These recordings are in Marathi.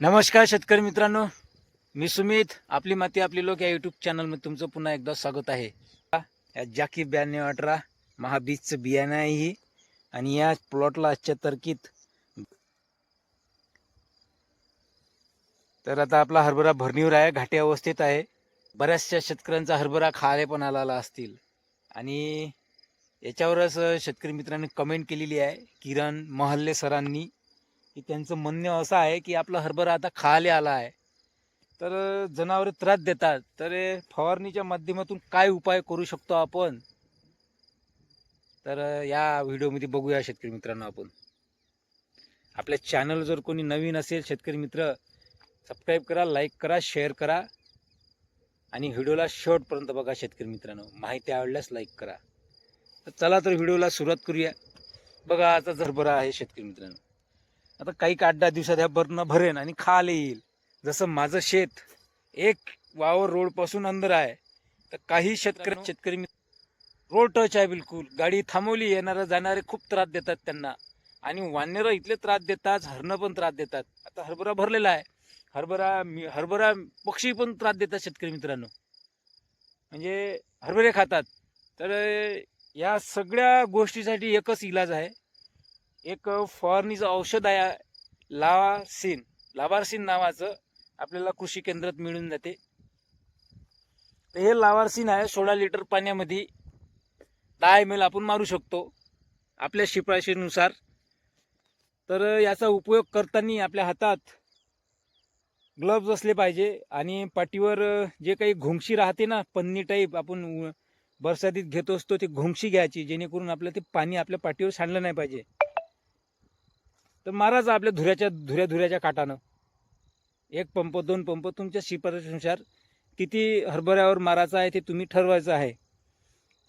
नमस्कार शेतकरी मित्रांनो. मी सुमित. आपली माती आपली लोक या युट्यूब चॅनलमध्ये तुमचं पुन्हा एकदा स्वागत आहे. या जाकी ब्याण्णव अठरा महाबीजचं बियाणं आहे ही. आणि या प्लॉटला आजच्या तर्कीत तर आता आपला हरभरा भरणीवर आहे. घाटे अवस्थेत आहे. बऱ्याचशा शेतकऱ्यांचा हरभरा खाले पण आलेला असतील. आणि याच्यावरच शेतकरी मित्रांनी कमेंट केलेली आहे. किरण महल्ले सरांनी की त्यांचं म्हणणं असं आहे की आपला हरभरा आता खायला आला आहे. तर जनावरे त्रास देतात. तर फवारणीच्या माध्यमातून काय उपाय करू शकतो आपण? तर या व्हिडिओमध्ये बघूया शेतकरी मित्रांनो आपण. आपल्या चॅनल जर कोणी नवीन असेल शेतकरी मित्र सबस्क्राईब करा लाईक करा शेअर करा. आणि व्हिडिओला शेवटपर्यंत बघा शेतकरी मित्रांनो. माहिती आवडल्यास लाईक करा. तर चला तर व्हिडिओला सुरुवात करूया. बघा आता हरभरा आहे शेतकरी मित्रांनो. आता काही आठ दहा दिवसात ह्या भरणं भरेन आणि खाले येईल. जसं माझं शेत एक वावर रोडपासून अंदर आहे तर काही शेतकरी शेतकरी रोड टच आहे बिलकुल. गाडी थांबवली येणारे जाणारे खूप त्रास देतात त्यांना. आणि वानरं इथले त्रास देतात हरणं पण त्रास देतात. आता हरभरा भरलेला आहे. हरभरा मी हरभरा पक्षी पण त्रास देतात शेतकरी मित्रांनो. म्हणजे हरभरे खातात. तर या सगळ्या गोष्टीसाठी एकच इलाज आहे. एक फवारणीचं औषध आहे लावासिन लावारसिन नावाचं आपल्याला कृषी केंद्रात मिळून जाते. तर हे लावारसिन आहे सोळा लिटर पाण्यामध्ये दहा एम एल आपण मारू शकतो आपल्या शिफारशीनुसार. तर याचा उपयोग करताना आपल्या हातात ग्लव्ज असले पाहिजे आणि पाठीवर जे काही घोंगशी राहते ना पन्नी टाईप आपण बरसातीत घेत असतो ते घोंगशी घ्यायची जेणेकरून आपलं ते पाणी आपल्या पाठीवर सांडलं नाही पाहिजे. तर मारायचं आपल्या धुऱ्याच्या धुऱ्या धुऱ्याच्या काटानं एक पंप दोन पंप तुमच्या शिफारशीनुसार किती हरभऱ्यावर मारायचा आहे ते तुम्ही ठरवायचं आहे.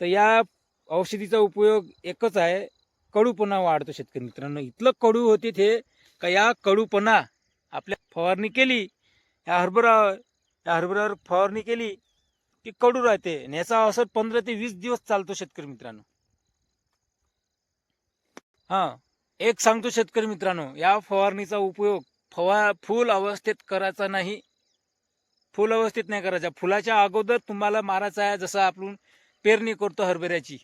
तर या औषधीचा उपयोग एकच आहे कडूपणा वाढतो शेतकरी मित्रांनो. इथलं कडू होते ते का या कडूपणा आपल्या फवारणी केली या हरभरा या हरभऱ्यावर फवारणी केली की कडू राहते. आणि याचा असर पंधरा ते वीस दिवस चालतो शेतकरी मित्रांनो. हां. एक सांगतो शेतकरी मित्रांनो या फवारणीचा उपयोग फवा फुल अवस्थेत करायचा नाही. फुल अवस्थेत नाही करायचा. फुलाच्या अगोदर तुम्हाला मारायचा आहे जसं आपण पेरणी करतो हरभऱ्याची.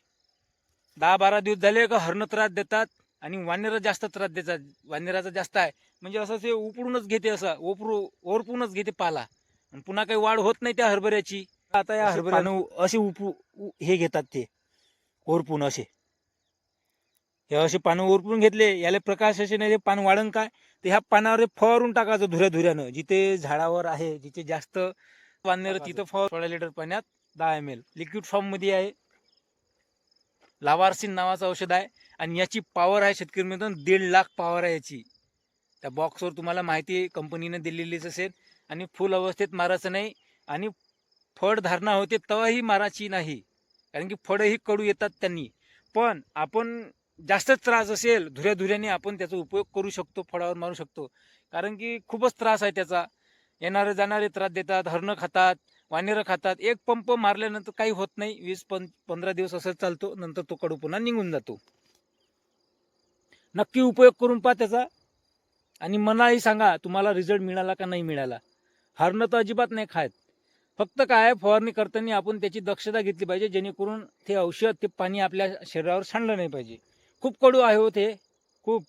दहा बारा दिवस झाले का हरणं त्रास देतात आणि वानेरं जास्त त्रास देतात. वानेराचा जास्त आहे. म्हणजे असं ते उपडूनच घेते असं ओपरू ओरपूनच घेते पाला. आणि पुन्हा काही वाढ होत नाही त्या हरभऱ्याची. आता या हरभऱ्यानं असे उपू उ- हे घेतात ते ओरपून असे. हे असे पानं ओरपून घेतले याला प्रकाश असे नाही पान वाढन काय? तर ह्या पानावर फवारून टाकायचं धुऱ्या धुऱ्यानं जिथे झाडावर आहे जिथे जास्त वानर तिथं फवार सोळा लिटर पाण्यात दहा एम एल लिक्विड फॉर्ममध्ये आहे. लावारसिन नावाचं औषध आहे. आणि याची पॉवर आहे शेतकरी मित्रांनो दीड लाख पॉवर आहे याची. त्या बॉक्सवर तुम्हाला माहिती कंपनीने दिलेलीच असेल. आणि फुल अवस्थेत मारायचं नाही. आणि फळ धारणा होते तेव्हाही मारायची नाही. कारण की फळही कडू येतात त्यांनी. पण आपण जास्तच त्रास असेल धुऱ्या धुऱ्याने आपण त्याचा उपयोग करू शकतो फळावर मारू शकतो. कारण की खूपच त्रास आहे त्याचा. येणारे जाणारे त्रास देतात हरणं खातात वानेरं खातात. एक पंप मारल्यानंतर काही होत नाही. वीस पं पंधरा दिवस असं चालतो नंतर तो कडू पुन्हा निघून जातो. नक्की उपयोग करून पहा त्याचा. आणि मलाही सांगा तुम्हाला रिझल्ट मिळाला का नाही मिळाला? हरणं तर अजिबात नाही खात. फक्त काय फवारणी करताना आपण त्याची दक्षता घेतली पाहिजे जेणेकरून ते औषध ते पाणी आपल्या शरीरावर सांडलं नाही पाहिजे. खूप कडू आहे हो ते. खूप.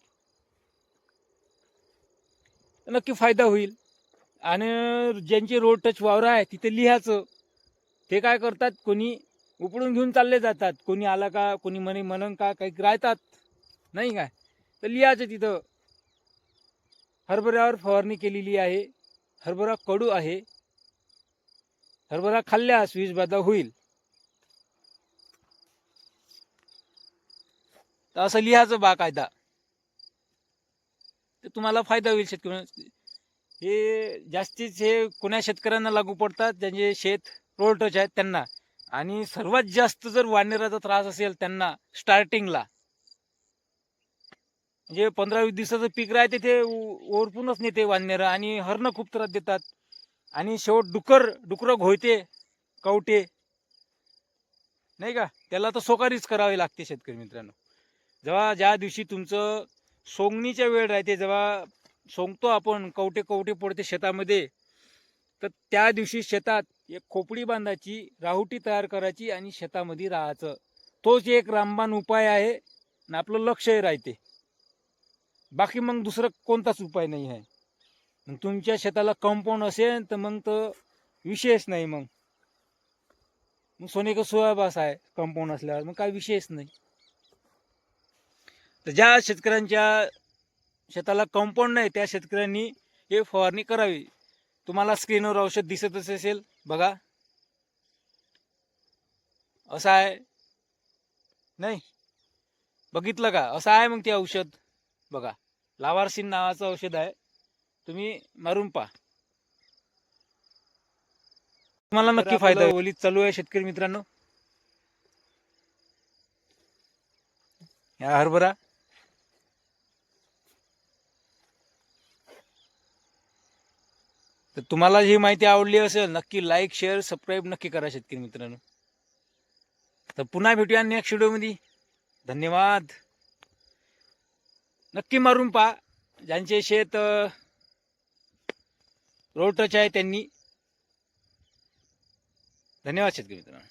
नक्की फायदा होईल. आणि ज्यांची रोड टच वावर आहे तिथे लिहायचं. ते काय करतात कोणी उपडून घेऊन चालले जातात. कोणी आला का कोणी म्हणे म्हणन का काही राहतात. नाही काय? तर लिहायचं तिथं. हरभऱ्यावर फवारणी केलेली आहे. हरभरा कडू आहे. हरभरा खाल्ल्यास वीज बाधा होईल. तर असं लिहायचं बाकायदा. तर तुम्हाला फायदा होईल शेतकरी. हे जास्तीच हे कोण्या शेतकऱ्यांना लागू पडतात ज्यांचे शेत रोड आहेत त्यांना. आणि सर्वात जास्त जर वानेराचा त्रास असेल त्यांना स्टार्टिंगला म्हणजे पंधरा वीस दिवसाचं पीक राहते ते ओरपूनच नेते वानेरं आणि हरणं खूप त्रास देतात. आणि शेवट डुकर डुकरं घोयते कवटे. नाही का? त्याला तर सोकारीच करावी लागते शेतकरी मित्रांनो. जेव्हा ज्या दिवशी तुमचं सोंगणीच्या वेळ राहते जेव्हा सोंगतो आपण कवटे कवटे पडते शेतामध्ये तर त्या दिवशी शेतात एक खोपडी बांधायची राहुटी तयार करायची आणि शेतामध्ये राहायचं. तोच एक रामबाण उपाय आहे आणि आपलं लक्षही राहते. बाकी मग दुसरं कोणताच उपाय नाही आहे. मग तुमच्या शेताला कंपाऊंड असेल तर मग तर विशेष नाही मग. मग सोनेक सोयाबास आहे कंपाऊंड असल्यावर मग काय विशेष नाही. तर ज्या शेतकऱ्यांच्या शेताला कंपाऊंड नाही त्या शेतकऱ्यांनी हे फवारणी करावी. तुम्हाला स्क्रीनवर औषध दिसतच असेल बघा. असं आहे. नाही? बघितलं का? असं आहे मग ते औषध. बघा. लावारसीन नावाचं औषध आहे. तुम्ही मारून पहा. तुम्हाला नक्की फायदा होईल. चालू आहे शेतकरी मित्रांनो. या हरभरा. तर तुम्हाला ही माहिती आवडली असेल नक्की लाईक शेअर सबस्क्राईब नक्की करा शेतकरी मित्रांनो. तर पुन्हा भेटूया नेक्स्ट व्हिडिओमध्ये धन्यवाद. नक्की मारून पहा ज्यांचे शेत रोड टच आहे त्यांनी. धन्यवाद शेतकरी मित्रांनो.